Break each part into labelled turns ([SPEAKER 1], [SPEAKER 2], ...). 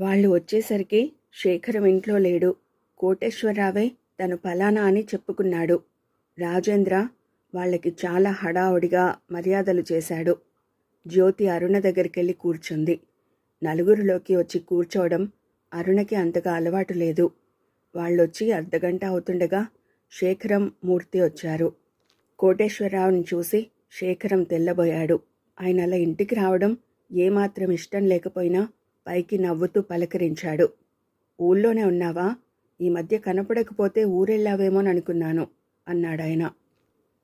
[SPEAKER 1] వాళ్ళు వచ్చేసరికి శేఖరం ఇంట్లో లేడు. కోటేశ్వరరావే తను ఫలానా అని చెప్పుకున్నాడు. రాజేంద్ర వాళ్ళకి చాలా హడావుడిగా మర్యాదలు చేశాడు. జ్యోతి అరుణ దగ్గరికెళ్ళి కూర్చుంది. నలుగురిలోకి వచ్చి కూర్చోవడం అరుణకి అంతగా అలవాటు లేదు. వాళ్ళొచ్చి అర్ధగంట అవుతుండగా శేఖరం మూర్తి వచ్చారు. కోటేశ్వరరావుని చూసి శేఖరం తెల్లబోయాడు. ఆయన అలా ఇంటికి రావడం ఏమాత్రం ఇష్టం లేకపోయినా పైకి నవ్వుతూ పలకరించాడు. ఊళ్ళోనే ఉన్నావా? ఈ మధ్య కనపడకపోతే ఊరెళ్ళావేమోననుకున్నాను అన్నాడాయన.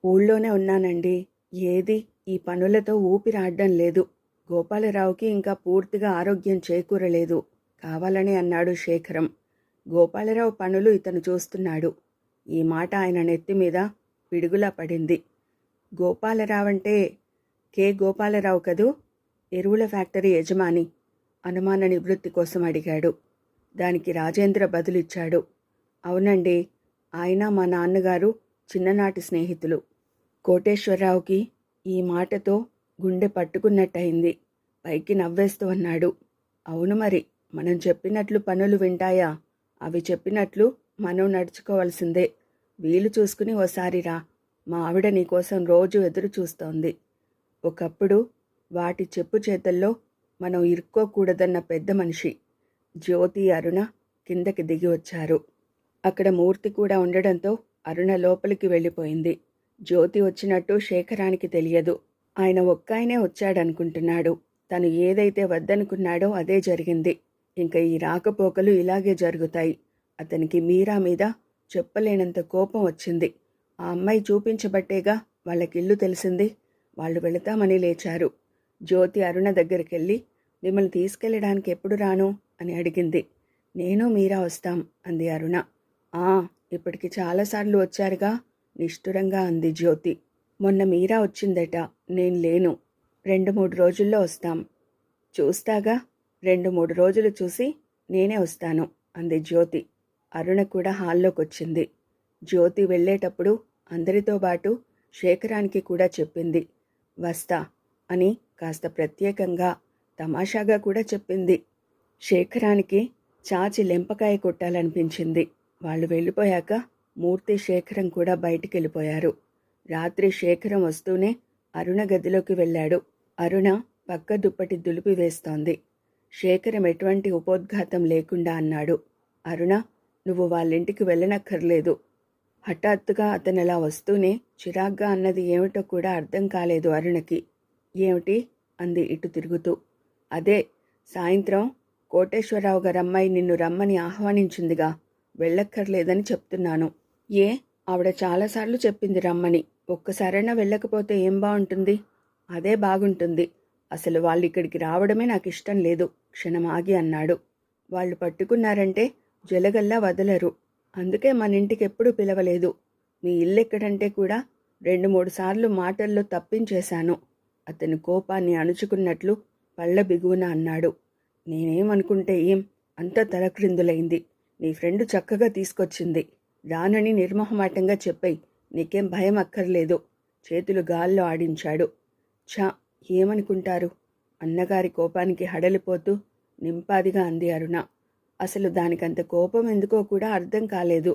[SPEAKER 1] ఊళ్ళోనే ఉన్నానండి. ఏది? ఈ పనులతో ఊపిరాడడం లేదు. గోపాలరావుకి ఇంకా పూర్తిగా ఆరోగ్యం చేకూరలేదు. కావాలని అన్నాడు శేఖరం. గోపాలరావు పనులు ఇతను చూస్తున్నాడు. ఈ మాట ఆయన నెత్తి మీద పిడుగులా పడింది. గోపాలరావు అంటే గోపాలరావు కదూ? ఎరువుల ఫ్యాక్టరీ యజమాని. అనుమాన నివృత్తి కోసం అడిగాడు. దానికి రాజేంద్ర బదులిచ్చాడు. అవునండి ఆయన మా నాన్నగారు చిన్ననాటి స్నేహితులు. కోటేశ్వరరావుకి ఈ మాటతో గుండె పట్టుకున్నట్టయింది. పైకి నవ్వేస్తూ అన్నాడు. అవును మరి మనం చెప్పినట్లు పనులు వింటాయా? అవి చెప్పినట్లు మనం నడుచుకోవాల్సిందే. వీలు చూసుకుని ఓసారి రా. మా ఆవిడ నీకోసం రోజు ఎదురు చూస్తోంది ఒకప్పుడు వాటి చెప్పు చేతల్లో మనం ఇరుక్కోకూడదన్న పెద్ద మనిషి జ్యోతి అరుణ కిందకి దిగి వచ్చారు. అక్కడ మూర్తి కూడా ఉండడంతో అరుణ లోపలికి వెళ్ళిపోయింది. జ్యోతి వచ్చినట్టు శేఖరానికి తెలియదు. ఆయన ఒక్కాయనే వచ్చాడనుకుంటున్నాడు. తను ఏదైతే వద్దనుకున్నాడో అదే జరిగింది. ఇంకా ఈ రాకపోకలు ఇలాగే జరుగుతాయి. అతనికి మీరా మీద చెప్పలేనంత కోపం వచ్చింది. ఆ అమ్మాయి చూపించబట్టేగా వాళ్ళకిల్లు తెలిసింది. వాళ్ళు వెళతామని లేచారు. జ్యోతి అరుణ దగ్గరికెళ్ళి మిమ్మల్ని తీసుకెళ్ళడానికి ఎప్పుడు రాను? అని అడిగింది. నేను మీరా వస్తాం అంది అరుణ. ఆ ఇప్పటికి చాలాసార్లు వచ్చారుగా నిష్ఠురంగా అంది జ్యోతి. మొన్న మీరా వచ్చిందట నేను లేను. రెండు మూడు రోజుల్లో వస్తాం. చూస్తాగా? రెండు మూడు రోజులు చూసి నేనే వస్తాను అంది జ్యోతి. అరుణ కూడా హాల్లోకి వచ్చింది జ్యోతి వెళ్ళేటప్పుడు అందరితో పాటు శేఖరానికి కూడా చెప్పింది. వస్తా అని కాస్త ప్రత్యేకంగా తమాషాగా కూడా చెప్పింది. శేఖరానికి చాచి లెంపకాయ కొట్టాలనిపించింది. వాళ్ళు వెళ్ళిపోయాక మూర్తి శేఖరం కూడా బయటికి వెళ్ళిపోయారు రాత్రి శేఖరం వస్తూనే అరుణ గదిలోకి వెళ్ళాడు. అరుణ పక్క దుప్పటి దులిపి వేస్తోంది. శేఖరం ఎటువంటి ఉపోద్ఘాతం లేకుండా అన్నాడు. అరుణ నువ్వు వాళ్ళింటికి వెళ్ళనక్కర్లేదు. హఠాత్తుగా అతను అలా వస్తూనే చిరాగ్గా అన్నది ఏమిటో కూడా అర్థం కాలేదు అరుణకి. ఏమిటి? అంది ఇటు తిరుగుతూ. అదే సాయంత్రం కోటేశ్వరరావు గారమ్మాయి నిన్ను రమ్మని ఆహ్వానించిందిగా. వెళ్ళక్కర్లేదని చెప్తున్నాను. ఏ? ఆవిడ చాలాసార్లు చెప్పింది రమ్మని. ఒక్కసారైనా వెళ్ళకపోతే ఏం బాగుంటుంది? అదే బాగుంటుంది. అసలు వాళ్ళు ఇక్కడికి రావడమే నాకు ఇష్టం లేదు క్షణమాగి అన్నాడు. వాళ్ళు పట్టుకున్నారంటే జలగల్లా వదలరు. అందుకే మన ఇంటికి ఎప్పుడూ పిలవలేదు. మీ ఇల్లు ఎక్కడంటే కూడా రెండు మూడు సార్లు మాటల్లో తప్పించేశాను. అతని కోపాన్ని అణుచుకున్నట్లు పళ్ళ బిగువున అన్నాడు. నేనేమనుకుంటే ఏం? అంత తలక్రిందులైంది. నీ ఫ్రెండ్ చక్కగా తీసుకొచ్చింది. రానని నిర్మోహమాటంగా చెప్పాయి. నీకేం భయం అక్కర్లేదు. చేతులు గాల్లో ఆడించాడు. ఛా! ఏమనుకుంటారు? అన్నగారి కోపానికి హడలిపోతూ నింపాదిగా అంది అరుణ. అసలు దానికంత కోపం ఎందుకో కూడా అర్థం కాలేదు.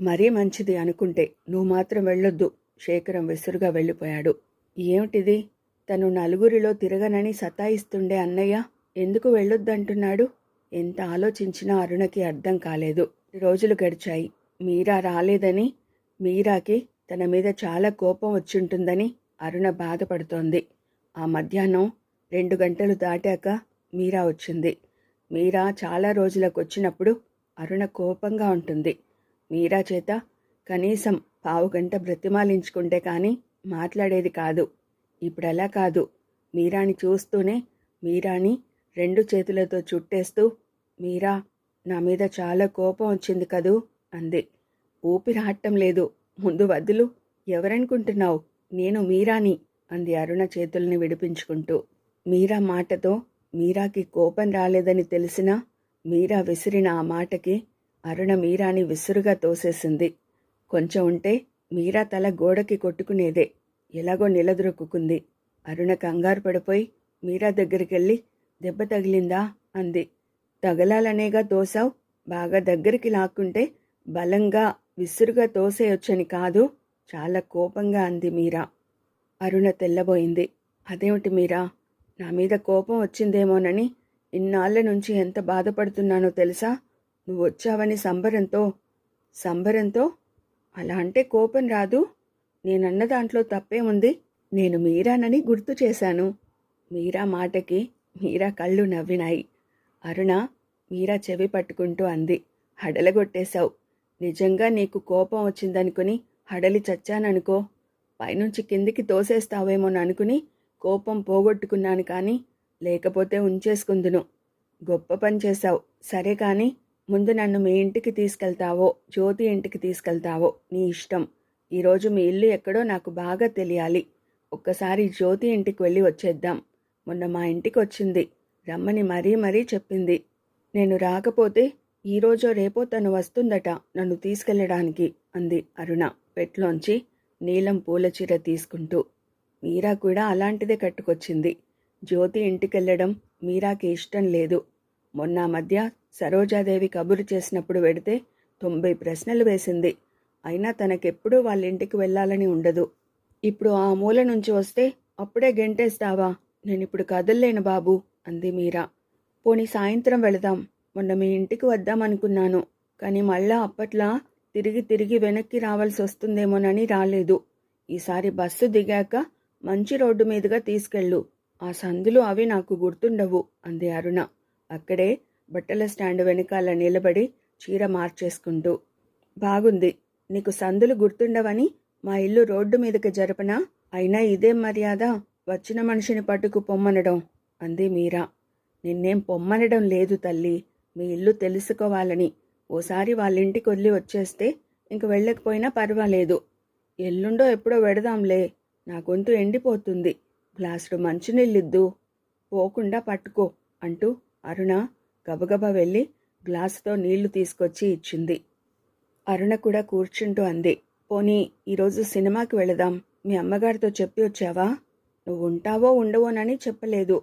[SPEAKER 1] మరీ మంచిది అనుకుంటే నువ్వు మాత్రం వెళ్ళొద్దు. శేఖరం విసురుగా వెళ్ళిపోయాడు. ఏమిటిది? తను నలుగురిలో తిరగనని సతాయిస్తుండే అన్నయ్య ఎందుకు వెళ్ళొద్దంటున్నాడు? ఎంత ఆలోచించినా అరుణకి అర్థం కాలేదు. రోజులు గడిచాయి. మీరా రాలేదని మీరాకి తన మీద చాలా కోపం వచ్చింటుందని అరుణ బాధపడుతోంది. ఆ మధ్యాహ్నం రెండు గంటలు దాటాక మీరా వచ్చింది. మీరా చాలా రోజులకు వచ్చినప్పుడు అరుణ కోపంగా ఉంటుంది. మీరా చేత కనీసం పావు గంట బ్రతిమాలించుకుంటే కానీ మాట్లాడేది కాదు. ఇప్పుడలా కాదు. మీరాని చూస్తూనే మీరాని రెండు చేతులతో చుట్టేస్తూ మీరా నా మీద చాలా కోపం వచ్చింది కదూ అంది. ఊపిరాటం లేదు. ముందు వదులు. ఎవరనుకుంటున్నావు? నేను మీరాని అంది అరుణ చేతుల్ని విడిపించుకుంటూ. మీరా మాటతో మీరాకి కోపం రాలేదని తెలిసినా మీరా విసిరిన ఆ మాటకి అరుణ మీరాని విసురుగా తోసేసింది. కొంచెం ఉంటే మీరా తల గోడకి కొట్టుకునేదే. ఎలాగో నిలదొరుక్కుంది. అరుణ కంగారు పడిపోయి మీరా దగ్గరికెళ్ళి దెబ్బ తగిలిందా? అంది. తగలాలనేగా తోసావు బాగా దగ్గరికి లాక్కుంటే బలంగా విసురుగా తోసేయొచ్చని కాదు. చాలా కోపంగా అంది మీరా. అరుణ తెల్లబోయింది. అదేమిటి మీరా? నా మీద కోపం వచ్చిందేమోనని ఇన్నాళ్ళ నుంచి ఎంత బాధపడుతున్నానో తెలుసా? నువ్వు వచ్చావని సంబరంతో. సంబరంతో? అలా అంటే కోపం రాదు. నేనన్న దాంట్లో తప్పేముంది? నేను మీరానని గుర్తు చేశాను. మీరా మాటకి మీరా కళ్ళు నవ్వినాయి. అరుణ మీరా చెవి పట్టుకుంటూ అంది. హడలగొట్టేశావు. నిజంగా నీకు కోపం వచ్చిందనుకుని హడలి చచ్చాననుకో. పైనుంచి కిందికి తోసేస్తావేమోననుకుని కోపం పోగొట్టుకున్నాను కానీ లేకపోతే ఉంచేసుకుందును. గొప్ప పని చేశావు. సరే కానీ ముందు నన్ను మీ ఇంటికి తీసుకెళ్తావో జ్యోతి ఇంటికి తీసుకెళ్తావో నీ ఇష్టం. ఈరోజు మీ ఇల్లు ఎక్కడో నాకు బాగా తెలియాలి. ఒక్కసారి జ్యోతి ఇంటికి వెళ్ళి వచ్చేద్దాం. మొన్న మా ఇంటికి వచ్చింది. రమ్మని మరీ మరీ చెప్పింది. నేను రాకపోతే ఈరోజో రేపో తను వస్తుందట నన్ను తీసుకెళ్ళడానికి అంది అరుణ పెట్లోంచి నీలం పూల చీర తీసుకుంటూ. మీరా కూడా అలాంటిదే కట్టుకొచ్చింది. జ్యోతి ఇంటికెళ్ళడం మీరాకి ఇష్టం లేదు. మొన్న మధ్య సరోజాదేవి కబురు చేసినప్పుడు వెడితే తొంభై ప్రశ్నలు వేసింది. అయినా తనకెప్పుడూ వాళ్ళ ఇంటికి వెళ్ళాలని ఉండదు. ఇప్పుడు ఆ మూల నుంచి వస్తే అప్పుడే గెంటేస్తావా? నేనిప్పుడు కదల్లేను బాబు అంది మీరా. పోనీ సాయంత్రం వెళదాం. మొన్న మీ ఇంటికి వద్దామనుకున్నాను కానీ మళ్ళా అప్పట్లా తిరిగి తిరిగి వెనక్కి రావాల్సి వస్తుందేమోనని రాలేదు. ఈసారి బస్సు దిగాక మంచి రోడ్డు మీదుగా తీసుకెళ్ళు. ఆ సందులు అవి నాకు గుర్తుండవు అంది అరుణ. అక్కడే బట్టల స్టాండ్ వెనకాల నిలబడి చీర మార్చేసుకుంటూ. బాగుంది నీకు సందులు గుర్తుండవని మా ఇల్లు రోడ్డు మీదకి జరపనా? అయినా ఇదేం మర్యాద వచ్చిన మనిషిని పట్టుకు పొమ్మనడం అంది మీరా. నిన్నేం పొమ్మనడం లేదు తల్లి. మీ ఇల్లు తెలుసుకోవాలని. ఓసారి వాళ్ళింటికి వదిలి వచ్చేస్తే ఇంక వెళ్ళకపోయినా పర్వాలేదు. ఎల్లుండో ఎప్పుడో వెడదాంలే నా గొంతు ఎండిపోతుంది. గ్లాసుడు మంచినీళ్ళిద్దు. పోకుండా పట్టుకో అంటూ అరుణ గబగబా వెళ్ళి గ్లాసుతో నీళ్ళు తీసుకొచ్చి ఇచ్చింది. అరుణ కూడా కూర్చుంటూ అంది. పోనీ ఈరోజు సినిమాకి వెళదాం. మీ అమ్మగారితో చెప్పి వచ్చావా? నువ్వు ఉంటావో ఉండవోనని చెప్పలేదు.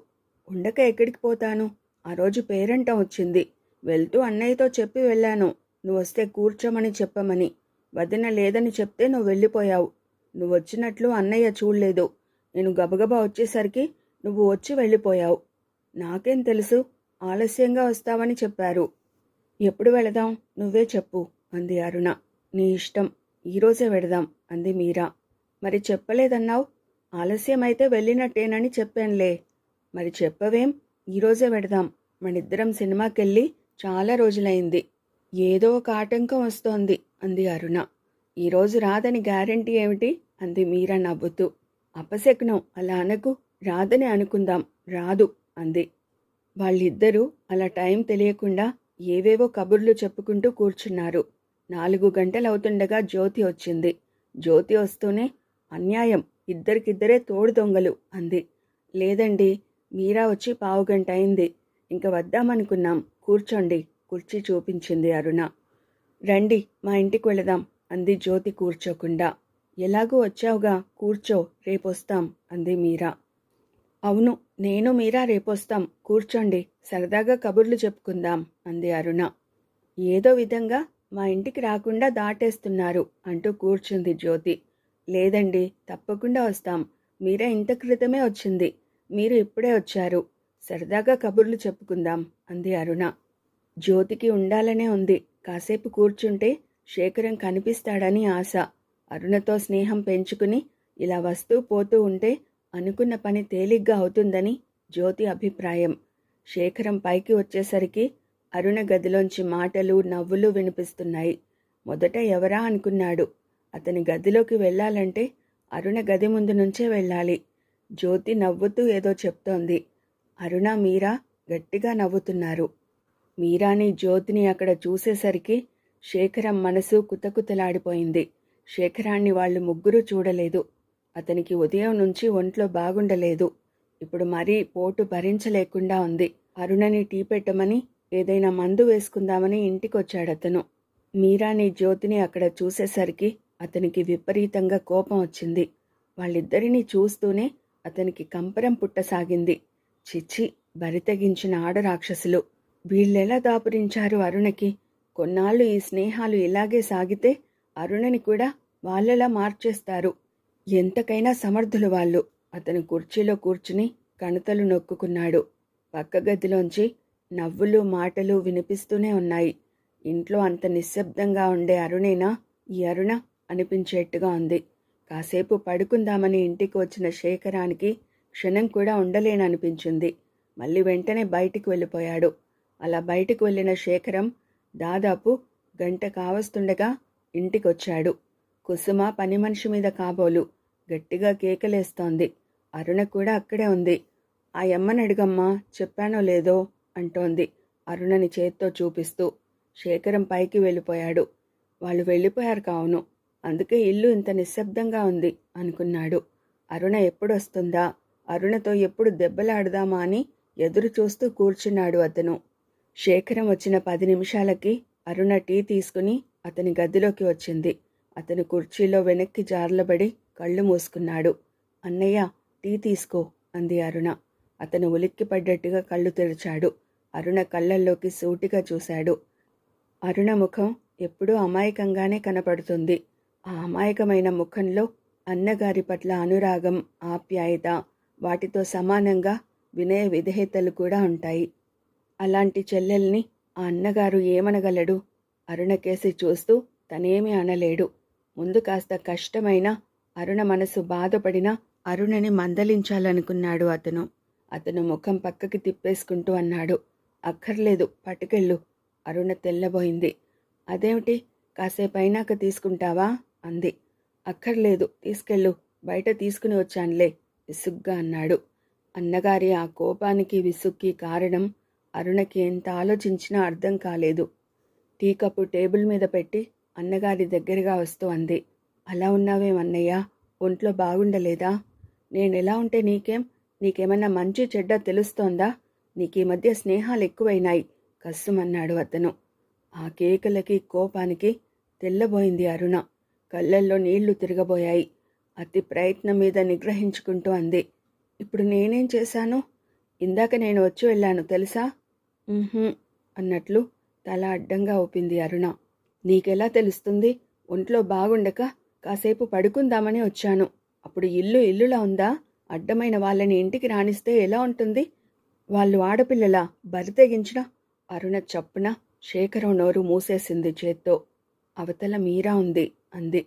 [SPEAKER 1] ఉండక ఎక్కడికి పోతాను? ఆ రోజు పేరంటం వచ్చింది. వెళ్తూ అన్నయ్యతో చెప్పి వెళ్ళాను. నువ్వు వస్తే కూర్చోమని చెప్పమని. వదిన లేదని చెప్తే నువ్వు వెళ్ళిపోయావు. నువ్వు వచ్చినట్లు అన్నయ్య చూడలేదు. నేను గబగబా వచ్చేసరికి నువ్వు వచ్చి వెళ్ళిపోయావు. నాకేం తెలుసు? ఆలస్యంగా వస్తావని చెప్పారు. ఎప్పుడు వెళదాం? నువ్వే చెప్పు. అంది అరుణ. నీ ఇష్టం. ఈరోజే వెడదాం అంది మీరా. మరి చెప్పలేదన్నావు? ఆలస్యమైతే వెళ్ళినట్టేనని చెప్పానులే. మరి చెప్పవేం? ఈరోజే వెడదాం. మనిద్దరం సినిమాకెళ్ళి చాలా రోజులైంది. ఏదో ఒక ఆటంకం వస్తోంది అంది అరుణ. ఈరోజు రాదని గ్యారంటీ ఏమిటి? అంది మీరా నవ్వుతూ. అపశకునం. అలా అనకు. రాదని అనుకుందాం. రాదు అంది. వాళ్ళిద్దరూ అలా టైం తెలియకుండా ఏవేవో కబుర్లు చెప్పుకుంటూ కూర్చున్నారు. నాలుగు గంటలవుతుండగా జ్యోతి వచ్చింది. జ్యోతి వస్తూనే అన్యాయం ఇద్దరికిద్దరే తోడు దొంగలు అంది. లేదండి మీరా వచ్చి పావుగంట అయింది. ఇంక వద్దామనుకున్నాం. కూర్చోండి కుర్చీ చూపించింది అరుణ. రండి మా ఇంటికి వెళదాం అంది జ్యోతి కూర్చోకుండా. ఎలాగూ వచ్చావుగా కూర్చో రేపొస్తాం అంది మీరా. అవును నేను మీరా రేపొస్తాం కూర్చోండి సరదాగా కబుర్లు చెప్పుకుందాం అంది అరుణ. ఏదో విధంగా మా ఇంటికి రాకుండా దాటేస్తున్నారు అంటూ కూర్చుంది జ్యోతి. లేదండి తప్పకుండా వస్తాం. మీరే ఇంత క్రితమే వచ్చింది. మీరు ఇప్పుడే వచ్చారు. సరదాగా కబుర్లు చెప్పుకుందాం అంది అరుణ. జ్యోతికి ఉండాలనే ఉంది. కాసేపు కూర్చుంటే శేఖరం కనిపిస్తాడని ఆశ. అరుణతో స్నేహం పెంచుకుని ఇలా వస్తూ పోతూ ఉంటే అనుకున్న పని తేలిగ్గా అవుతుందని జ్యోతి అభిప్రాయం. శేఖరం పైకి వచ్చేసరికి అరుణ గదిలోంచి మాటలు నవ్వులు వినిపిస్తున్నాయి. మొదట ఎవరా అనుకున్నాడు. అతని గదిలోకి వెళ్ళాలంటే అరుణ గది ముందు నుంచే వెళ్ళాలి. జ్యోతి నవ్వుతూ ఏదో చెప్తోంది. అరుణ మీరా గట్టిగా నవ్వుతున్నారు. మీరాని జ్యోతిని అక్కడ చూసేసరికి శేఖరం మనసు కుతకుతలాడిపోయింది. శేఖరాన్ని వాళ్ళు ముగ్గురు చూడలేదు. అతనికి ఉదయం నుంచి ఒంట్లో బాగుండలేదు. ఇప్పుడు మరీ పోటు భరించలేకుండా ఉంది. అరుణని టీ పెట్టమని ఏదైనా మందు వేసుకుందామని ఇంటికొచ్చాడు అతను. మీరాని జ్యోతిని అక్కడ చూసేసరికి అతనికి విపరీతంగా కోపం వచ్చింది. వాళ్ళిద్దరినీ చూస్తూనే అతనికి కంపరం పుట్టసాగింది. చిచ్చి బరితెగించిన ఆడరాక్షసులు వీళ్ళెలా దాపురించారు అరుణకి? కొన్నాళ్ళు ఈ స్నేహాలు ఇలాగే సాగితే అరుణని కూడా వాళ్ళలా మార్చేస్తారు. ఎంతకైనా సమర్థులు వాళ్ళు. అతను కుర్చీలో కూర్చుని కణతలు నొక్కుకున్నాడు. పక్క గదిలోంచి నవ్వులు మాటలు వినిపిస్తూనే ఉన్నాయి. ఇంట్లో అంత నిశ్శబ్దంగా ఉండే అరుణేనా? ఈ అరుణ అనిపించేట్టుగా ఉంది. కాసేపు పడుకుందామని ఇంటికి వచ్చిన శేఖరానికి క్షణం కూడా ఉండలేననిపించింది. మళ్ళీ వెంటనే బయటికి వెళ్ళిపోయాడు. అలా బయటికి వెళ్ళిన శేఖరం దాదాపు గంట కావస్తుండగా ఇంటికొచ్చాడు. కుసుమ పని మనిషి మీద కాబోలు. గట్టిగా కేకలేస్తోంది. అరుణ కూడా అక్కడే ఉంది. ఆ యమ్మని అడుగమ్మా చెప్పానో లేదో? అంటోంది. అరుణని చేత్తో చూపిస్తూ శేఖరం పైకి వెళ్ళిపోయాడు. వాళ్ళు వెళ్ళిపోయారు కావును. అందుకే ఇల్లు ఇంత నిశ్శబ్దంగా ఉంది అనుకున్నాడు. అరుణ ఎప్పుడొస్తుందా? అరుణతో ఎప్పుడు దెబ్బలాడదామా అని ఎదురు చూస్తూ కూర్చున్నాడు అతను. శేఖరం వచ్చిన పది నిమిషాలకి అరుణ టీ తీసుకుని అతని గదిలోకి వచ్చింది. అతను కుర్చీలో వెనక్కి జార్లబడి కళ్ళు మూసుకున్నాడు. అన్నయ్య టీ తీసుకో అంది అరుణ. అతను ఉలిక్కిపడ్డట్టుగా కళ్ళు తెరిచాడు. అరుణ కళ్ళల్లోకి సూటిగా చూశాడు. అరుణ ముఖం ఎప్పుడూ అమాయకంగానే కనపడుతుంది. ఆ అమాయకమైన ముఖంలో అన్నగారి పట్ల అనురాగం ఆప్యాయత వాటితో సమానంగా వినయ విధేయతలు కూడా ఉంటాయి. అలాంటి చెల్లెల్ని ఆ అన్నగారు ఏమనగలడు? అరుణకేసి చూస్తూ తనేమీ అనలేడు. ముందు కాస్త కష్టమైన అరుణ మనసు బాధపడిన అరుణని మందలించాలనుకున్నాడు అతను. అతను ముఖం పక్కకి తిప్పేసుకుంటూ అన్నాడు. అక్కర్లేదు పట్టుకెళ్ళు. అరుణ తెల్లబోయింది. అదేమిటి? కాసేపైనాక తీసుకుంటావా? అంది. అక్కర్లేదు తీసుకెళ్ళు. బయట తీసుకుని వచ్చానులే విసుగ్గా అన్నాడు. అన్నగారి ఆ కోపానికి విసుక్కి కారణం అరుణకి ఎంత ఆలోచించినా అర్థం కాలేదు. టీ కప్పు టేబుల్ మీద పెట్టి అన్నగారి దగ్గరగా వస్తూ అంది. అలా ఉన్నావేమన్నయ్యా ఒంట్లో బాగుండలేదా? నేనెలా ఉంటే నీకేం? నీకేమన్నా మంచి చెడ్డ తెలుస్తోందా? నీకీ మధ్య స్నేహాలు ఎక్కువైనాయి కస్సుమన్నాడు అతను. ఆ కేకలకి కోపానికి తెల్లబోయింది అరుణ. కళ్ళల్లో నీళ్ళు తిరగబోయాయి. అతి ప్రయత్నం మీద నిగ్రహించుకుంటూ అంది. ఇప్పుడు నేనేం చేశాను? ఇందాక నేను వచ్చి వెళ్ళాను తెలుసా? అన్నట్లు తల అడ్డంగా ఊపింది అరుణ. నీకెలా తెలుస్తుంది? ఒంట్లో బాగుండక కాసేపు పడుకుందామని వచ్చాను. అప్పుడు ఇల్లు ఇల్లులా ఉందా? అడ్డమైన వాళ్ళని ఇంటికి రాణిస్తే ఎలా ఉంటుంది? వాళ్ళు ఆడపిల్లలా బరితెగించిన అరుణ చప్పున శేఖరం నోరు మూసేసింది చేత్తో. అవతల మీరా ఉంది అంది.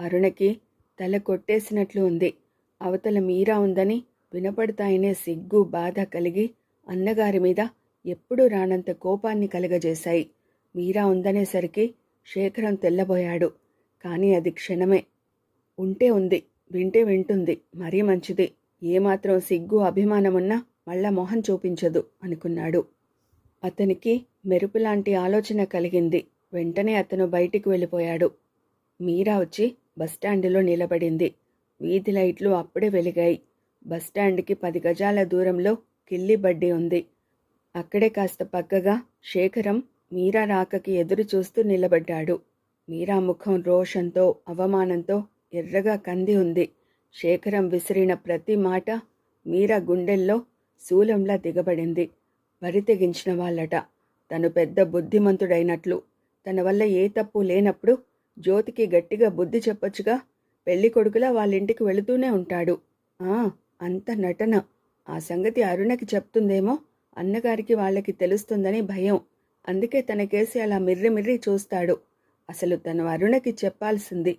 [SPEAKER 1] అరుణకి తల కొట్టేసినట్లు ఉంది. అవతల మీరా ఉందని వినపడతాయనే సిగ్గు బాధ కలిగి అన్నగారి మీద ఎప్పుడూ రానంత కోపాన్ని కలగజేశాయి. మీరా ఉందనేసరికి శేఖరం తెల్లబోయాడు. కానీ అది క్షణమే. ఉంటే ఉంది వింటే వింటుంది మరీ మంచిది. ఏమాత్రం సిగ్గు అభిమానమున్నా మళ్ళా మొహం చూపించదు అనుకున్నాడు. అతనికి మెరుపు లాంటి ఆలోచన కలిగింది. వెంటనే అతను బయటికి వెళ్ళిపోయాడు. మీరా వచ్చి బస్టాండ్లో నిలబడింది. వీధి లైట్లు అప్పుడే వెలిగాయి. బస్టాండ్కి పది గజాల దూరంలో కిల్లి బడ్డీ ఉంది. అక్కడే కాస్త పక్కగా శేఖరం మీరా రాకకి ఎదురు చూస్తూ నిలబడ్డాడు. మీరా ముఖం రోషంతో అవమానంతో ఎర్రగా కంది ఉంది. శేఖరం విసిరిన ప్రతి మాట మీరా గుండెల్లో శూలంలా దిగబడింది. వరి తెగించిన వాళ్ళట. తను పెద్ద బుద్ధిమంతుడైనట్లు. తన వల్ల ఏ తప్పు లేనప్పుడు జ్యోతికి గట్టిగా బుద్ధి చెప్పొచ్చుగా. పెళ్ళి కొడుకులా వాళ్ళింటికి వెళుతూనే ఉంటాడు. ఆ అంత నటన. ఆ సంగతి అరుణకి చెప్తుందేమో అన్నగారికి వాళ్ళకి తెలుస్తుందని భయం. అందుకే తన కేసి అలా మిర్రి మిర్రి చూస్తాడు. అసలు తను అరుణకి చెప్పాల్సింది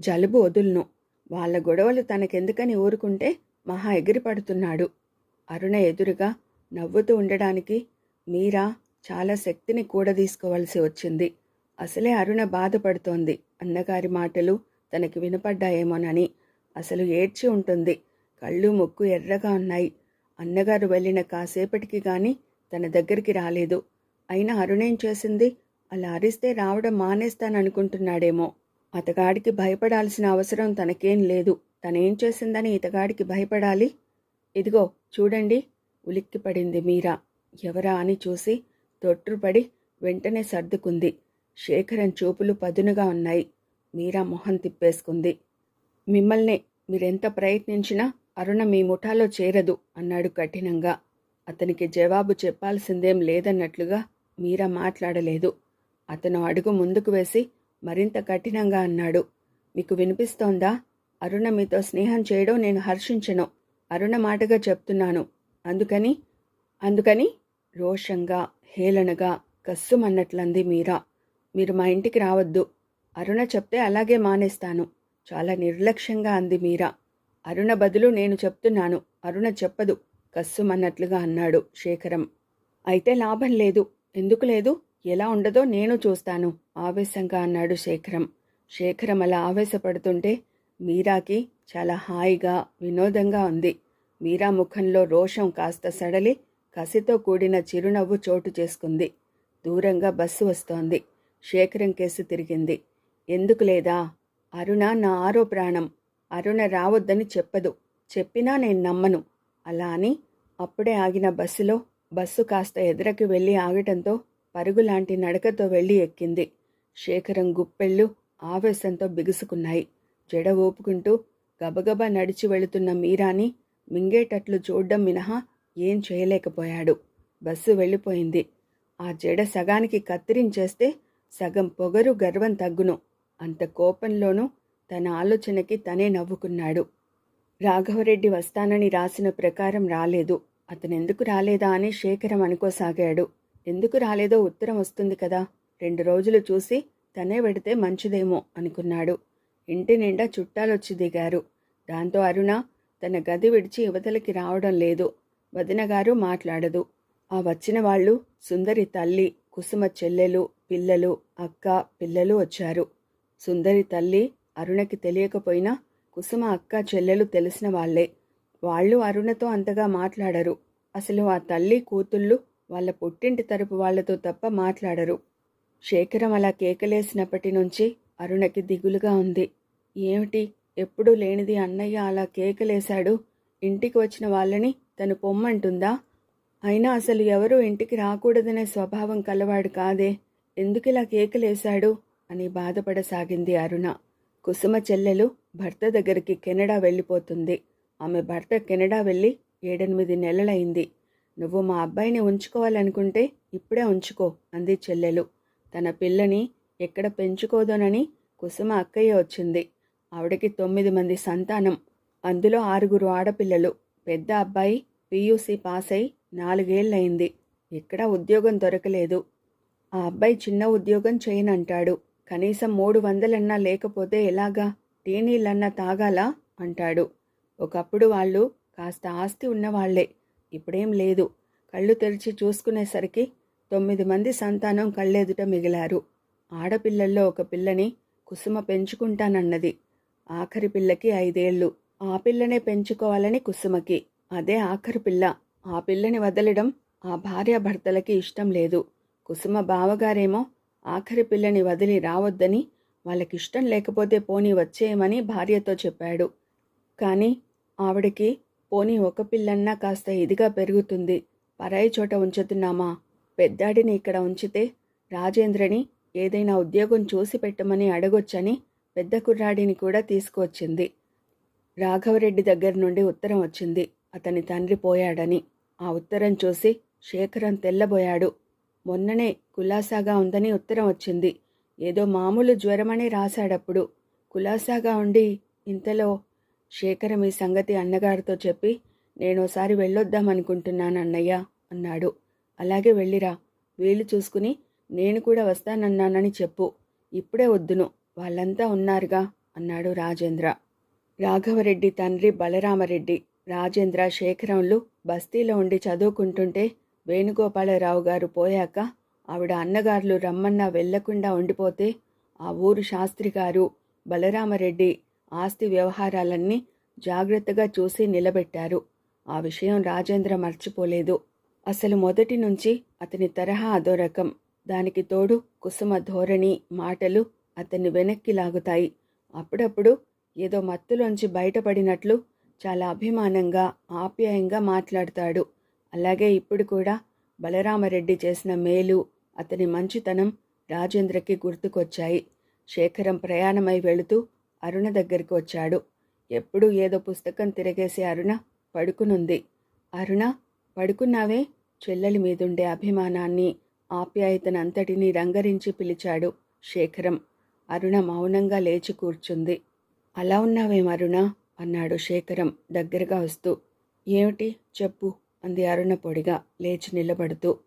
[SPEAKER 1] జలుబు వదులును. వాళ్ళ గొడవలు తనకెందుకని ఊరుకుంటే మహా ఎగిరిపడుతున్నాడు. అరుణ ఎదురుగా నవ్వుతూ ఉండడానికి మీరా చాలా శక్తిని కూడదీసుకోవలసి వచ్చింది. అసలే అరుణ బాధపడుతోంది. అన్నగారి మాటలు తనకి వినపడ్డాయేమోనని అసలు ఏడ్చి ఉంటుంది. కళ్ళు ముక్కు ఎర్రగా ఉన్నాయి. అన్నగారు వెళ్ళిన కాసేపటికి గాని తన దగ్గరికి రాలేదు. అయినా అరుణేం చేసింది? అలా అరిస్తే రావడం మానేస్తాననుకుంటున్నాడేమో. అతగాడికి భయపడాల్సిన అవసరం తనకేం లేదు. తనేం చేసిందని ఇతగాడికి భయపడాలి? ఇదిగో చూడండి ఉలిక్కిపడింది మీరా. ఎవరా అని చూసి తొట్టుపడి వెంటనే సర్దుకుంది. శేఖరన్ చూపులు పదునుగా ఉన్నాయి. మీరా మొహం తిప్పేసుకుంది. మిమ్మల్నే మీరెంత ప్రయత్నించినా అరుణ మీ ముఠాలో చేరదు అన్నాడు కఠినంగా. అతనికి జవాబు చెప్పాల్సిందేం లేదన్నట్లుగా మీరా మాట్లాడలేదు. అతను అడుగు ముందుకు వేసి మరింత కఠినంగా అన్నాడు. మీకు వినిపిస్తోందా? అరుణ మీతో స్నేహం చేయడం నేను హర్షించను. అరుణ మాటగా చెప్తున్నాను. అందుకని అందుకని రోషంగా హేళనగా కస్సుమన్నట్లంది మీరా. మీరు మా ఇంటికి రావద్దు. అరుణ చెప్తే అలాగే మానేస్తాను. చాలా నిర్లక్ష్యంగా అంది మీరా. అరుణ బదులు నేను చెప్తున్నాను. అరుణ చెప్పదు. కస్సుమన్నట్లుగా అన్నాడు శేఖరం. అయితే లాభం లేదు. ఎందుకు లేదు? ఎలా ఉండదో నేను చూస్తాను. ఆవేశంగా అన్నాడు శేఖరం. శేఖరం అలా ఆవేశపడుతుంటే మీరాకి చాలా హాయిగా వినోదంగా ఉంది. మీరా ముఖంలో రోషం కాస్త సడలి కసితో కూడిన చిరునవ్వు చోటు చేసుకుంది. దూరంగా బస్సు వస్తోంది. శేఖరం కేసు తిరిగింది. ఎందుకు లేదా? అరుణ నా ఆరో ప్రాణం. అరుణ రావద్దని చెప్పదు. చెప్పినా నేను నమ్మను. అలా అని అప్పుడే ఆగిన బస్సులో బస్సు కాస్త ఎదురకి వెళ్ళి ఆగటంతో పరుగులాంటి నడకతో వెళ్ళి ఎక్కింది. శేఖరం గుప్పెళ్ళు ఆవేశంతో బిగుసుకున్నాయి. జడ ఊపుకుంటూ గబగబా నడిచి వెళుతున్న మీరాని మింగేటట్లు చూడ్డం మినహా ఏం చేయలేకపోయాడు. బస్సు వెళ్ళిపోయింది. ఆ జడ సగానికి కత్తిరించేస్తే సగం పొగరు గర్వం తగ్గును. అంత కోపంలోనూ తన ఆలోచనకి తనే నవ్వుకున్నాడు. రాఘవరెడ్డి వస్తానని రాసిన ప్రకారం రాలేదు. అతనెందుకు రాలేదా అని శేఖరం అనుకోసాగాడు. ఎందుకు రాలేదో ఉత్తరం వస్తుంది కదా. రెండు రోజులు చూసి తనే వెడితే మంచిదేమో అనుకున్నాడు. ఇంటి నిండా చుట్టాలొచ్చి దిగారు. దాంతో అరుణ తన గది విడిచి యువతలకి రావడం లేదు. వదినగారు మాట్లాడదు. ఆ వచ్చిన వాళ్ళు సుందరి తల్లి కుసుమ చెల్లెలు పిల్లలు అక్క పిల్లలు వచ్చారు. సుందరి తల్లి అరుణకి తెలియకపోయినా కుసుమ అక్క చెల్లెలు తెలిసిన వాళ్ళే వాళ్ళు అరుణతో అంతగా మాట్లాడరు. అసలు ఆ తల్లి కూతుళ్ళు వాళ్ళ పుట్టింటి తరపు వాళ్ళతో తప్ప మాట్లాడరు. శేఖరం అలా కేకలేసినప్పటి నుంచి అరుణకి దిగులుగా ఉంది. ఏమిటి? ఎప్పుడూ లేనిది అన్నయ్య అలా కేకలేశాడు. ఇంటికి వచ్చిన వాళ్ళని తను పొమ్మంటుందా? అయినా అసలు ఎవరూ ఇంటికి రాకూడదనే స్వభావం కలవాడు కాదే. ఎందుకిలా కేకలేశాడు? అని బాధపడసాగింది అరుణ. కుసుమ చెల్లెలు భర్త దగ్గరికి కెనడా వెళ్ళిపోతుంది. ఆమె భర్త కెనడా వెళ్ళి ఏడెనిమిది నెలలైంది నువ్వు మా అబ్బాయిని ఉంచుకోవాలనుకుంటే ఇప్పుడే ఉంచుకో అంది చెల్లెలు. తన పిల్లని ఎక్కడ పెంచుకోదోనని కుసుమ అక్కయ్య వచ్చింది. ఆవిడకి తొమ్మిది మంది సంతానం. అందులో ఆరుగురు ఆడపిల్లలు. పెద్ద అబ్బాయి పీయూసీ పాస్ అయి నాలుగేళ్ళయింది. ఎక్కడా ఉద్యోగం దొరకలేదు. ఆ అబ్బాయి చిన్న ఉద్యోగం చేయనంటాడు. కనీసం మూడు వందలన్నా లేకపోతే ఎలాగా? టీనీళ్ళన్నా తాగాలా? అంటాడు. ఒకప్పుడు వాళ్ళు కాస్త ఆస్తి ఉన్నవాళ్ళే. ఇప్పుడేం లేదు. కళ్ళు తెరిచి చూసుకునేసరికి తొమ్మిది మంది సంతానం కళ్ళెదుట మిగిలారు. ఆడపిల్లల్లో ఒక పిల్లని కుసుమ పెంచుకుంటానన్నది. ఆఖరి పిల్లకి ఐదేళ్ళు ఆ పిల్లనే పెంచుకోవాలని కుసుమకి. అదే ఆఖరి పిల్ల. ఆ పిల్లని వదలడం ఆ భార్యాభర్తలకి ఇష్టం లేదు. కుసుమ బావగారేమో ఆఖరి పిల్లని వదిలి రావద్దని వాళ్ళకిష్టం లేకపోతే పోనీ వచ్చేయమని భార్యతో చెప్పాడు. కానీ ఆవిడకి పోనీ ఒక పిల్లన్నా కాస్త ఇదిగా పెరుగుతుంది. పరాయి చోట ఉంచుతున్నామా? పెద్దాడిని ఇక్కడ ఉంచితే రాజేంద్రని ఏదైనా ఉద్యోగం చూసి పెట్టమని అడగొచ్చని పెద్ద కుర్రాడిని కూడా తీసుకువచ్చింది. రాఘవరెడ్డి దగ్గర నుండి ఉత్తరం వచ్చింది. అతని తండ్రి పోయాడని. ఆ ఉత్తరం చూసి శేఖరం తెల్లబోయాడు. మొన్ననే కులాసాగా ఉందని ఉత్తరం వచ్చింది. ఏదో మామూలు జ్వరమని రాశాడప్పుడు. కులాసాగా ఉండి ఇంతలో శేఖరం ఈ సంగతి అన్నగారితో చెప్పి నేనోసారి వెళ్ళొద్దామనుకుంటున్నాను అన్నయ్య అన్నాడు. అలాగే వెళ్ళిరా. వీలు చూసుకుని నేను కూడా వస్తానన్నానని చెప్పు. ఇప్పుడే వద్దును. వాళ్ళంతా ఉన్నారుగా? అన్నాడు రాజేంద్ర. రాఘవరెడ్డి తండ్రి బలరామరెడ్డి. రాజేంద్ర శేఖరంలు బస్తీలో ఉండి చదువుకుంటుంటే వేణుగోపాలరావు గారు పోయాక ఆవిడ అన్నగారులు రమ్మన్నా వెళ్ళకుండా ఉండిపోతే ఆ ఊరు శాస్త్రి గారు బలరామరెడ్డి ఆస్తి వ్యవహారాలన్నీ జాగ్రత్తగా చూసి నిలబెట్టారు. ఆ విషయం రాజేంద్ర మర్చిపోలేదు. అసలు మొదటి నుంచి అతని తరహా అదో రకం. దానికి తోడు కుసుమ ధోరణి మాటలు అతన్ని వెనక్కి లాగుతాయి. అప్పుడప్పుడు ఏదో మత్తులోంచి బయటపడినట్లు చాలా అభిమానంగా ఆప్యాయంగా మాట్లాడతాడు. అలాగే ఇప్పుడు కూడా బలరామరెడ్డి చేసిన మేలు అతని మంచితనం రాజేంద్రకి గుర్తుకొచ్చాయి. శేఖరం ప్రయాణమై వెళుతూ అరుణ దగ్గరికి వచ్చాడు. ఎప్పుడూ ఏదో పుస్తకం తిరగేసే అరుణ పడుకునుంది. అరుణ పడుకున్నావే? చెల్లెలి మీదుండే అభిమానాన్ని ఆప్యాయతనంతటినీ రంగరించి పిలిచాడు శేఖరం. అరుణ మౌనంగా లేచి కూర్చుంది. అలా ఉన్నావేం అరుణ? అన్నాడు శేఖరం దగ్గరగా వస్తూ. ఏమిటి? చెప్పు అంది అరుణ పొడిగా లేచి నిలబడుతూ.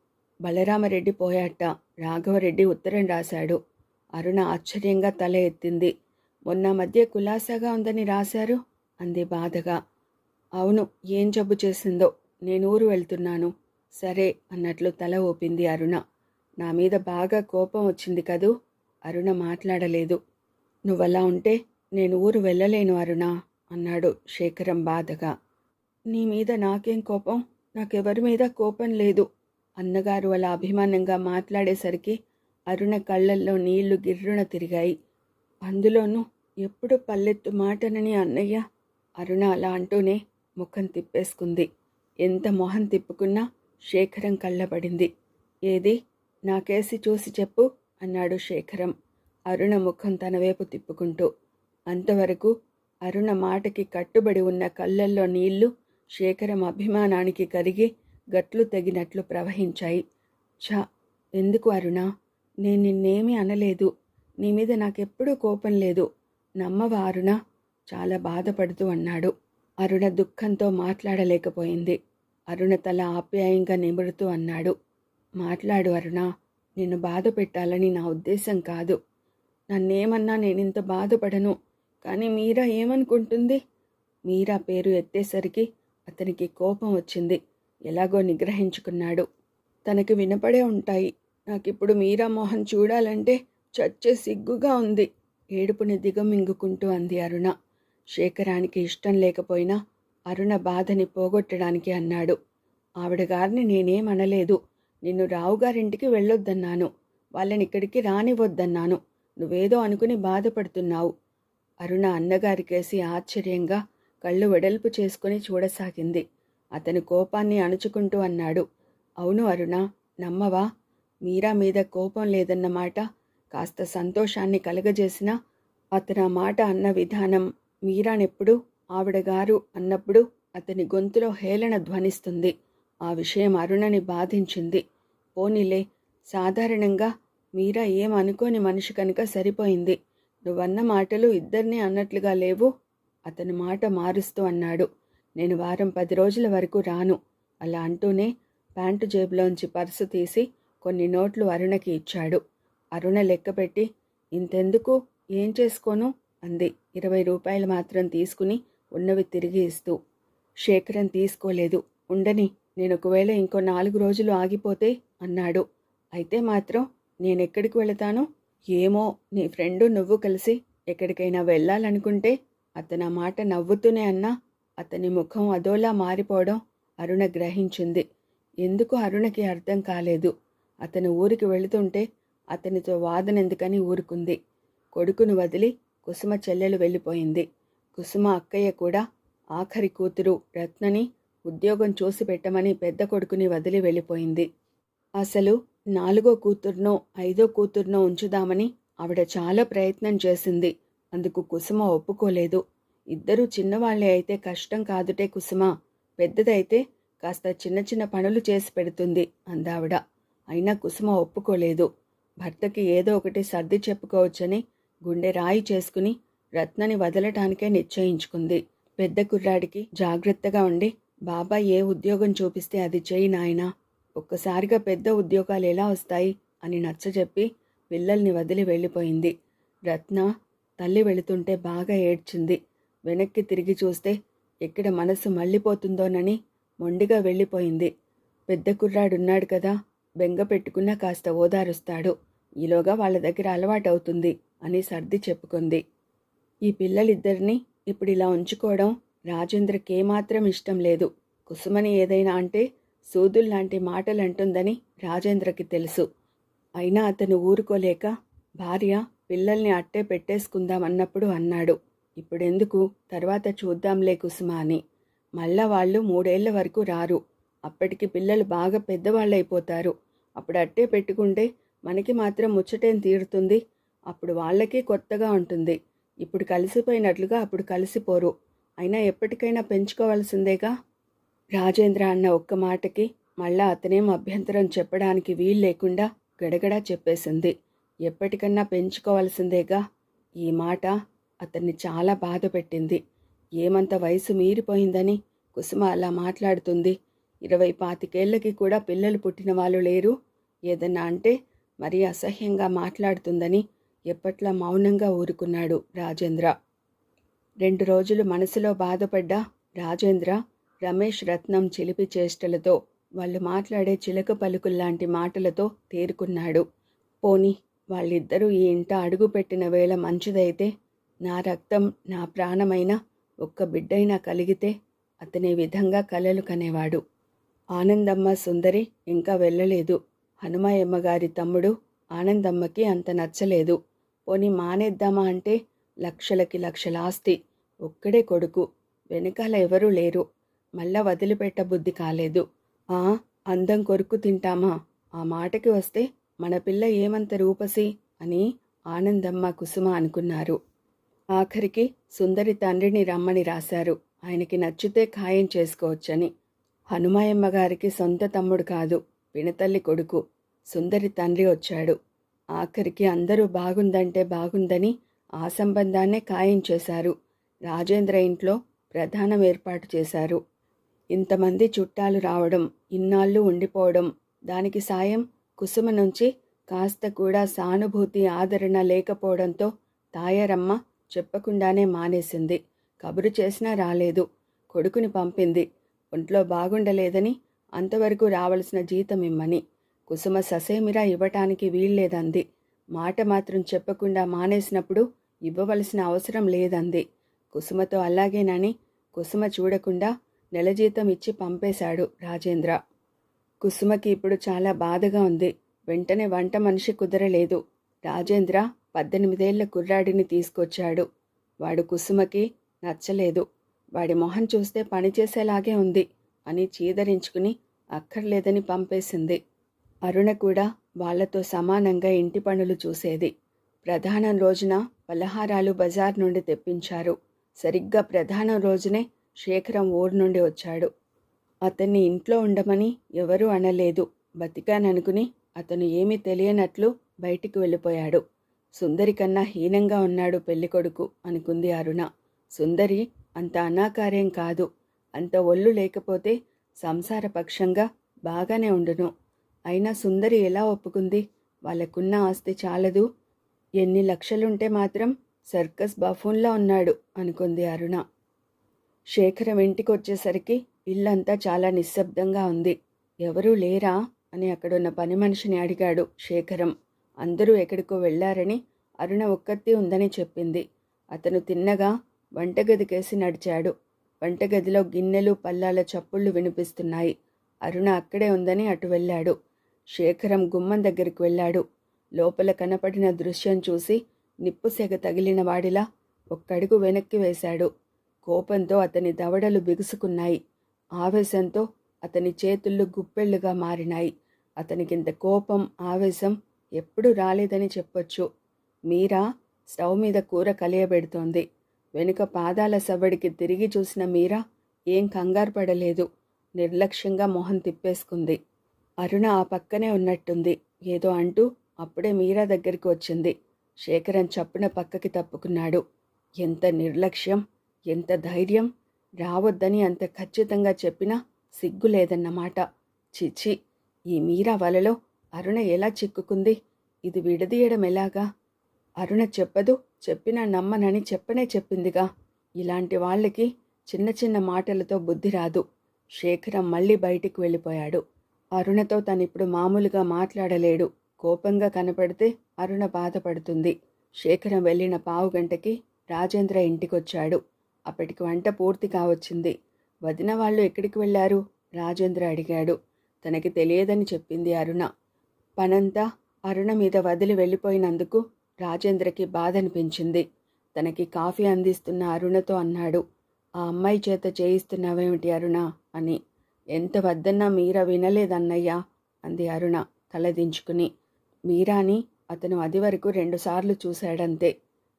[SPEAKER 1] బలరామరెడ్డి పోయాట. రాఘవరెడ్డి ఉత్తరం రాశాడు. అరుణ ఆశ్చర్యంగా తల ఎత్తింది. మొన్న మధ్య కులాసాగా ఉందని రాశారు? అంది బాధగా. అవును. ఏం జబ్బు చేసిందో. నేను ఊరు వెళ్తున్నాను. సరే అన్నట్లు తల ఊపింది అరుణ. నా మీద బాగా కోపం వచ్చింది కదూ? అరుణ మాట్లాడలేదు. నువ్వలా ఉంటే నేను ఊరు వెళ్ళలేను అరుణ అన్నాడు శేఖరం బాధగా. నీ మీద నాకేం కోపం? నాకెవరి మీద కోపం లేదు అన్నగారు అలా అభిమానంగా మాట్లాడేసరికి అరుణ కళ్ళల్లో నీళ్ళు గిర్రున తిరిగాయి. అందులోనూ ఎప్పుడు పల్లెత్తు మాటనని అన్నయ్య అరుణ అలా అంటూనే ముఖం తిప్పేసుకుంది. ఎంత మొహం తిప్పుకున్నా శేఖరం కళ్ళబడింది. ఏది? నాకేసి చూసి చెప్పు. అన్నాడు శేఖరం. అరుణ ముఖం తన వైపు తిప్పుకుంటూ. అంతవరకు అరుణ మాటకి కట్టుబడి ఉన్న కళ్ళల్లో నీళ్ళు శేఖరం అభిమానానికి కరిగి గట్లు తెగినట్లు ప్రవహించాయి. ఛా! ఎందుకు అరుణ? నేను నిన్నేమీ అనలేదు. నీ మీద నాకెప్పుడూ కోపం లేదు. నమ్మవా అరుణ? చాలా బాధపడుతూ అన్నాడు. అరుణ దుఃఖంతో మాట్లాడలేకపోయింది. అరుణ తల ఆప్యాయంగా నిమురుతూ అన్నాడు. మాట్లాడు అరుణ. నిన్ను బాధ పెట్టాలని నా ఉద్దేశం కాదు. నన్నేమన్నా నేనింత బాధపడను. కానీ మీరా ఏమనుకుంటుంది? మీరా పేరు ఎత్తేసరికి అతనికి కోపం వచ్చింది. ఎలాగో నిగ్రహించుకున్నాడు. తనకి వినపడే ఉంటాయి. నాకిప్పుడు మీరా మోహన్ చూడాలంటే చచ్చే సిగ్గుగా ఉంది. ఏడుపుని దిగమింగుకుంటూ అంది అరుణ. శేఖరానికి ఇష్టం లేకపోయినా అరుణ బాధని పోగొట్టడానికి అన్నాడు. ఆవిడ గారిని నేనేమనలేదు. నిన్ను రావుగారింటికి వెళ్ళొద్దన్నాను. వాళ్ళని ఇక్కడికి రానివ్వద్దన్నాను. నువ్వేదో అనుకుని బాధపడుతున్నావు. అరుణ అన్నగారికేసి ఆశ్చర్యంగా కళ్ళు వెడల్పు చేసుకుని చూడసాగింది. అతని కోపాన్ని అణుచుకుంటూ అన్నాడు. అవును అరుణ నమ్మవా? మీరా మీద కోపం లేదన్నమాట కాస్త సంతోషాన్ని కలగజేసినా అతను ఆ మాట అన్న విధానం మీరానెప్పుడు? ఆవిడగారు అన్నప్పుడు అతని గొంతులో హేళన ధ్వనిస్తుంది. ఆ విషయం అరుణని బాధించింది. పోనీలే సాధారణంగా మీరా ఏం అనుకోని మనిషి కనుక సరిపోయింది. నువ్వన్న మాటలు ఇద్దరినీ అన్నట్లుగా లేవు? అతని మాట మారుస్తూ అన్నాడు. నేను వారం పది రోజుల వరకు రాను. అలా అంటూనే ప్యాంటు జేబులోంచి పర్సు తీసి కొన్ని నోట్లు అరుణకి ఇచ్చాడు. అరుణ లెక్కపెట్టి ఇంతెందుకు? ఏం చేసుకోను? అంది. ఇరవై రూపాయలు మాత్రం తీసుకుని ఉన్నవి తిరిగి ఇస్తూ. శేఖరం తీసుకోలేదు. ఉండని. నేను ఒకవేళ ఇంకో నాలుగు రోజులు ఆగిపోతే అన్నాడు. అయితే మాత్రం నేనెక్కడికి వెళతాను? ఏమో నీ ఫ్రెండు నువ్వు కలిసి ఎక్కడికైనా వెళ్ళాలనుకుంటే అతను ఆ మాట నవ్వుతూనే అన్నా అతని ముఖం అదోలా మారిపోవడం అరుణ గ్రహించింది. ఎందుకు అరుణకి అర్థం కాలేదు? అతను ఊరికి వెళుతుంటే అతనితో వాదనెందుకని ఊరుకుంది. కొడుకును వదిలి కుసుమ చెల్లెలు వెళ్ళిపోయింది. కుసుమ అక్కయ్య కూడా ఆఖరి కూతురు రత్నని ఉద్యోగం చూసి పెట్టమని పెద్ద కొడుకుని వదిలి వెళ్ళిపోయింది. అసలు నాలుగో కూతుర్నో ఐదో కూతుర్నో ఉంచుదామని ఆవిడ చాలా ప్రయత్నం చేసింది. అందుకు కుసుమ ఒప్పుకోలేదు. ఇద్దరూ చిన్నవాళ్ళే అయితే కష్టం కాదుటే కుసుమ. పెద్దదైతే కాస్త చిన్న చిన్న పనులు చేసి పెడుతుంది అందావిడ. అయినా కుసుమ ఒప్పుకోలేదు. భర్తకి ఏదో ఒకటి సర్ది చెప్పుకోవచ్చని గుండె రాయి చేసుకుని రత్నని వదలటానికే నిశ్చయించుకుంది. పెద్ద కుర్రాడికి జాగ్రత్తగా ఉండి బాబాయ్ ఏ ఉద్యోగం చూపిస్తే అది చేయి నాయనా. ఒక్కసారిగా పెద్ద ఉద్యోగాలు ఎలా వస్తాయి అని నచ్చజెప్పి పిల్లల్ని వదిలి వెళ్ళిపోయింది. రత్న తల్లి వెళుతుంటే బాగా ఏడ్చింది. వెనక్కి తిరిగి చూస్తే ఎక్కడ మనసు మళ్ళీపోతుందోనని మొండిగా వెళ్ళిపోయింది. పెద్ద కుర్రాడున్నాడు కదా బెంగ పెట్టుకున్నా కాస్త ఓదారుస్తాడు. ఈలోగా వాళ్ళ దగ్గర అలవాటవుతుంది అని సర్ది చెప్పుకుంది. ఈ పిల్లలిద్దరినీ ఇప్పుడు ఇలా ఉంచుకోవడం రాజేంద్రకేమాత్రం ఇష్టం లేదు. కుసుమని ఏదైనా అంటే సూదుల్లాంటి మాటలంటుందని రాజేంద్రకి తెలుసు. అయినా అతను ఊరుకోలేక భార్య పిల్లల్ని అట్టే పెట్టేసుకుందామన్నప్పుడు అన్నాడు. ఇప్పుడెందుకు? తర్వాత చూద్దాంలే కుసుమ అని. మళ్ళా వాళ్ళు మూడేళ్ళ వరకు రారు. అప్పటికి పిల్లలు బాగా పెద్దవాళ్ళైపోతారు. అప్పుడు అట్టే పెట్టుకుంటే మనకి మాత్రం ముచ్చటేం తీరుతుంది? అప్పుడు వాళ్ళకి కొత్తగా ఉంటుంది. ఇప్పుడు కలిసిపోయినట్లుగా అప్పుడు కలిసిపోరు. అయినా ఎప్పటికైనా పెంచుకోవాల్సిందేగా? రాజేంద్ర అన్న ఒక్క మాటకి మళ్ళా అతనేం అభ్యంతరం చెప్పడానికి వీలు లేకుండా గడగడా చెప్పేసింది. ఎప్పటికన్నా పెంచుకోవాల్సిందేగా? ఈ మాట అతన్ని చాలా బాధ పెట్టింది. ఏమంత వయసు మీరిపోయిందని కుసుమ అలా మాట్లాడుతుంది. ఇరవై పాతికేళ్ళకి కూడా పిల్లలు పుట్టిన వాళ్ళు లేరు. ఏదన్నా అంటే మరీ అసహ్యంగా మాట్లాడుతుందని ఎప్పట్లా మౌనంగా ఊరుకున్నాడు రాజేంద్ర. రెండు రోజులు మనసులో బాధపడ్డ రాజేంద్ర రమేష్ రత్నం చిలిపి చేష్టలతో వాళ్ళు మాట్లాడే చిలక పలుకుల్లాంటి మాటలతో తేరుకున్నాడు. పోని వాళ్ళిద్దరూ ఈ ఇంట అడుగుపెట్టిన వేళ మంచిదైతే నా రక్తం నా ప్రాణమైన ఒక్క బిడ్డైనా కలిగితే అతని విధంగా కలలు కనేవాడు. ఆనందమ్మ సుందరి ఇంకా వెళ్ళలేదు. హనుమాయమ్మ గారి తమ్ముడు ఆనందమ్మకి అంత నచ్చలేదు. పోని మానేద్దామా అంటే లక్షలకి లక్షల ఆస్తి ఒక్కడే కొడుకు. వెనకాల ఎవరూ లేరు. మళ్ళా వదిలిపెట్ట బుద్ధి కాలేదు. ఆ అందం కొరుకు తింటామా? ఆ మాటకి వస్తే మన పిల్ల ఏమంత రూపసి? అని ఆనందమ్మ కుసుమ అనుకున్నారు. ఆఖరికి సుందరి తండ్రిని రమ్మని రాశారు. ఆయనకి నచ్చితే ఖాయం చేసుకోవచ్చని. హనుమాయమ్మ గారికి సొంత తమ్ముడు కాదు పినతల్లి కొడుకు. సుందరి తండ్రి వచ్చాడు. ఆఖరికి అందరూ బాగుందంటే బాగుందని ఆ సంబంధాన్నే ఖాయం చేశారు. రాజేంద్ర ఇంట్లో ప్రధానం ఏర్పాటు చేశారు. ఇంతమంది చుట్టాలు రావడం ఇన్నాళ్ళు ఉండిపోవడం దానికి సాయం కుసుమ నుంచి కాస్త కూడా సానుభూతి ఆదరణ లేకపోవడంతో తాయారమ్మ చెప్పకుండానే మానేసింది. కబురు చేసినా రాలేదు. కొడుకుని పంపింది. ఒంట్లో బాగుండలేదని అంతవరకు రావలసిన జీతం ఇమ్మని. కుసుమ ససేమిరా ఇవ్వటానికి వీల్లేదంది. మాట మాత్రం చెప్పకుండా మానేసినప్పుడు ఇవ్వవలసిన అవసరం లేదంది. కుసుమతో అలాగేనని కుసుమ చూడకుండా నెల జీతం ఇచ్చి పంపేశాడు రాజేంద్ర. కుసుమకి ఇప్పుడు చాలా బాధగా ఉంది. వెంటనే వంట మనిషి కుదరలేదు. రాజేంద్ర పద్దెనిమిదేళ్ళ కుర్రాడిని తీసుకొచ్చాడు. వాడు కుసుమకి నచ్చలేదు. వాడి మొహం చూస్తే పనిచేసేలాగే ఉంది అని చీదరించుకుని అక్కర్లేదని పంపేసింది. అరుణ కూడా వాళ్ళతో సమానంగా ఇంటి పనులు చూసేది. ప్రధానం రోజున పలహారాలు బజార్ నుండి తెప్పించారు. సరిగ్గా ప్రధానం రోజునే శేఖరం ఊరు నుండి వచ్చాడు. అతన్ని ఇంట్లో ఉండమని ఎవరూ అనలేదు. బతికాననుకుని అతను ఏమీ తెలియనట్లు బయటికి వెళ్ళిపోయాడు. సుందరి కన్నా హీనంగా ఉన్నాడు పెళ్ళికొడుకు అనుకుంది అరుణ. సుందరి అంత అనాకార్యం కాదు. అంత ఒళ్ళు లేకపోతే సంసారపక్షంగా బాగానే ఉండును. అయినా సుందరి ఎలా ఒప్పుకుంది? వాళ్ళకున్న ఆస్తి చాలదు. ఎన్ని లక్షలుంటే మాత్రం సర్కస్ బఫూన్లా ఉన్నాడు అనుకుంది అరుణ. శేఖరం ఇంటికి వచ్చేసరికి ఇల్లంతా చాలా నిశ్శబ్దంగా ఉంది. ఎవరూ లేరా? అని అక్కడున్న పని మనిషిని అడిగాడు శేఖరం. అందరూ ఎక్కడికో వెళ్ళారని అరుణ ఒక్కత్తి ఉందని చెప్పింది. అతను తిన్నగా వంటగదికేసి నడిచాడు. వంటగదిలో గిన్నెలు పల్లాల చప్పుళ్ళు వినిపిస్తున్నాయి. అరుణ అక్కడే ఉందని అటు వెళ్ళాడు. శేఖరం గుమ్మం దగ్గరికి వెళ్ళాడు. లోపల కనపడిన దృశ్యం చూసి నిప్పుసెగ తగిలిన వాడిలా ఒక్కడుగు వెనక్కి వేశాడు. కోపంతో అతని దవడలు బిగుసుకున్నాయి. ఆవేశంతో అతని చేతుళ్ళు గుప్పెళ్ళుగా మారినాయి. అతనికింత కోపం ఆవేశం ఎప్పుడు రాలేదని చెప్పొచ్చు. మీరా? స్టవ్ మీద కూర కలియబెడుతోంది. వెనుక పాదాల సవ్వడికి తిరిగి చూసిన మీరా ఏం కంగారు పడలేదు. నిర్లక్ష్యంగా మొహం తిప్పేసుకుంది. అరుణ ఆ పక్కనే ఉన్నట్టుంది. ఏదో అంటూ అప్పుడే మీరా దగ్గరికి వచ్చింది. శేఖరం చప్పున పక్కకి తప్పుకున్నాడు. ఎంత నిర్లక్ష్యం ఎంత ధైర్యం రావద్దని అంత ఖచ్చితంగా చెప్పినా సిగ్గు లేదన్నమాట చిచి ఈ మీరా వలలో అరుణ ఎలా చిక్కుకుంది? ఇది విడదీయడం ఎలాగా? అరుణ చెప్పదు చెప్పినా నమ్మనని చెప్పనే చెప్పిందిగా. ఇలాంటి వాళ్ళకి చిన్న చిన్న మాటలతో బుద్ధి రాదు. శేఖరం మళ్ళీ బయటికి వెళ్ళిపోయాడు. అరుణతో తనిప్పుడు మామూలుగా మాట్లాడలేడు. కోపంగా కనపడితే అరుణ బాధపడుతుంది. శేఖరం వెళ్ళిన పావు గంటకి రాజేంద్ర ఇంటికొచ్చాడు. అప్పటికి వంట పూర్తి కావచ్చింది. వదిన వాళ్ళు ఎక్కడికి వెళ్ళారు? రాజేంద్ర అడిగాడు. తనకి తెలియదని చెప్పింది అరుణ. పనంతా అరుణ మీద వదిలి వెళ్ళిపోయినందుకు రాజేంద్రకి బాధ అనిపించింది తనకి కాఫీ అందిస్తున్న అరుణతో అన్నాడు. ఆ అమ్మాయి చేత చేయిస్తున్నావేమిటి అరుణ? అని. ఎంత వద్దన్నా మీర వినలేదన్నయ్యా అంది అరుణ తలదించుకుని. మీరాని అతను అది వరకు రెండుసార్లు చూశాడంతే.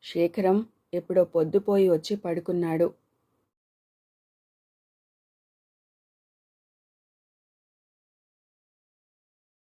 [SPEAKER 1] శేఖరం ఎప్పుడో పొద్దుపోయి వచ్చి పడుకున్నాడు.